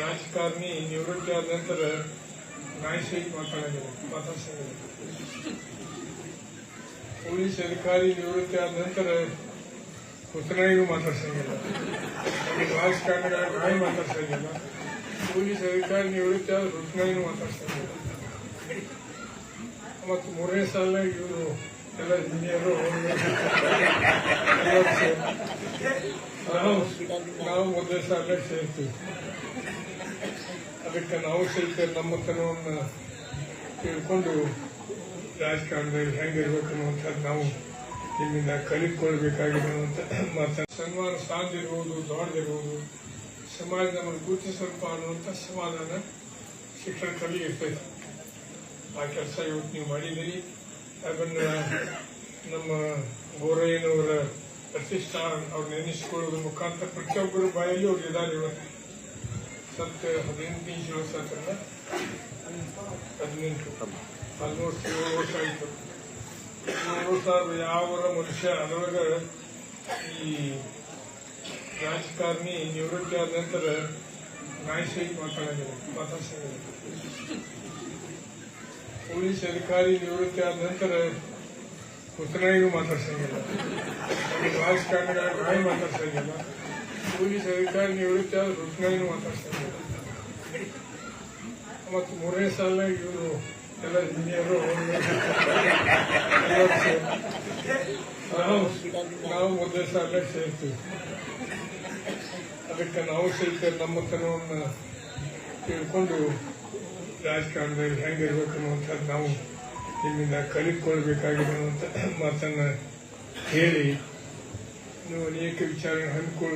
ರಾಜಕಾರಣಿ, ನಿವೃತ್ತಿ ಆದ ನಂತರ ನಾಯಿ ಸಹಿತ ಮಾತಾಡಿದ್ರು ಮಾತಾಡ್ಸಿದ್ರು ಪೊಲೀಸ್ ಅಧಿಕಾರಿ ನಿವೃತ್ತಿ ಆದ ನಂತರ ಕುತನಾಯಿಗೂ ಮಾತಾಡ್ಸಂಗಿಲ್ಲ ರಾಜಕಾರಣಿಗಳ ನಾಯಿ ಮಾತಾಡ್ಸಂಗಿಲ್ಲ ಪೊಲೀಸ್ ಅಧಿಕಾರಿ ನಿವೃತ್ತಿ ಆದ ರುಕ್ನಾಯಿನೂ ಮಾತಾಡ್ಸಂಗಿಲ್ಲ ಮತ್ತು ಮೂರನೇ ಸಾಲ ಇವರು ಎಲ್ಲ ನಾವು ನಾವು ಮೊದಲನೇ ಸಾಲ ಸೇರ್ತೀವಿ. ಅದಕ್ಕೆ ನಾವು ಸಹಿತ ನಮ್ಮತನವನ್ನು ತಿಳ್ಕೊಂಡು ರಾಜಕಾರಣದಲ್ಲಿ ಹೆಂಗಿರ್ಬೇಕು ಅನ್ನುವಂಥದ್ದು ನಾವು ಇಲ್ಲಿಂದ ಕಲಿತ್ಕೊಳ್ಬೇಕಾಗಿದೆ ಅಂತ ಮಾತ ಸನ್ಮಾನ ಸಾಂದಿರ್ಬೋದು ದೊಡ್ಡದಿರ್ಬೋದು ಸಮಾಜ ನಮ್ಮನ್ನು ಗುರುತಿಸಲ್ಪ ಅನ್ನುವಂಥ ಸಮಾಧಾನ ಶಿಕ್ಷಣ ಇರ್ತೈತೆ ಆ ಕೆಲಸ ಇವತ್ತು ನೀವು ಮಾಡಿದ್ದೀರಿ. ಅದನ್ನು ನಮ್ಮ ಗೋರಯ್ಯನವರ ಪ್ರತಿಷ್ಠಾನ ಅವ್ರು ನೆನೆಸಿಕೊಳ್ಳೋದ್ರ ಮುಖಾಂತರ ಪ್ರತಿಯೊಬ್ಬರು ಬಾಯಲ್ಲಿ ಅವ್ರು ಇದ್ದಾರೆ. ಇವತ್ತು ಸತ್ತ ಹದಿನೆಂಟು ಇಂಚು ಸತ್ತಲ್ಲ ಹದಿನೆಂಟು. ಆಲ್ಮೋಸ್ಟ್ ಏಳು ವರ್ಷ ಆಯಿತು. ಏಳು ವರ್ಷ ಯಾವ ಮನುಷ್ಯ ಅದರೊಳಗ ಈ ರಾಜಕಾರಣಿ ನಿವೃತ್ತಿ ಆದ ನಂತರ ನಾಯಿಸಿ ಸಹಿತ ಮಾತಾಡಿದ್ರು ಮಾತಾಡ್ಸಿದ್ರು ಪೊಲೀಸ್ ಅಧಿಕಾರಿ ನಿವೃತ್ತಿ ಆದ ನಂತರ ಕುತನಾಯಿಗೂ ಮಾತಾಡ್ಸಂಗಿಲ್ಲ ರಾಜಕಾರಣಿಗಳ ಮಾತಾಡ್ಸಂಗಿಲ್ಲ ಪೊಲೀಸ್ ಅಧಿಕಾರಿ ನಿವೃತ್ತಿ ಆದ ರುಕ್ನಾಯಿನೂ ಮಾತಾಡ್ತಾರೆ ಮತ್ತು ಮೂರನೇ ಸಾಲ ಇವರು ಎಲ್ಲ ಇಂಜಿನಿಯರು ನಾವು ನಾವು ಮೊದಲನೇ ಸಾಲ ಸೇರ್ತೀವಿ. ಅದಕ್ಕೆ ನಾವು ಸಹಿತ ನಮ್ಮತನವನ್ನು ತಿಳ್ಕೊಂಡು ರಾಜಕಾರಣದಲ್ಲಿ ಹೆಂಗಿರ್ಬೇಕು ಅನ್ನುವಂಥದ್ದು ನಾವು ನಿಮ್ಮಿಂದ ಕಲಿತ್ಕೊಳ್ಬೇಕಾಗಿದೆ ಅನ್ನುವಂಥ ಮಾತನ್ನ ಹೇಳಿ वैष्णव अनेक विचार हमको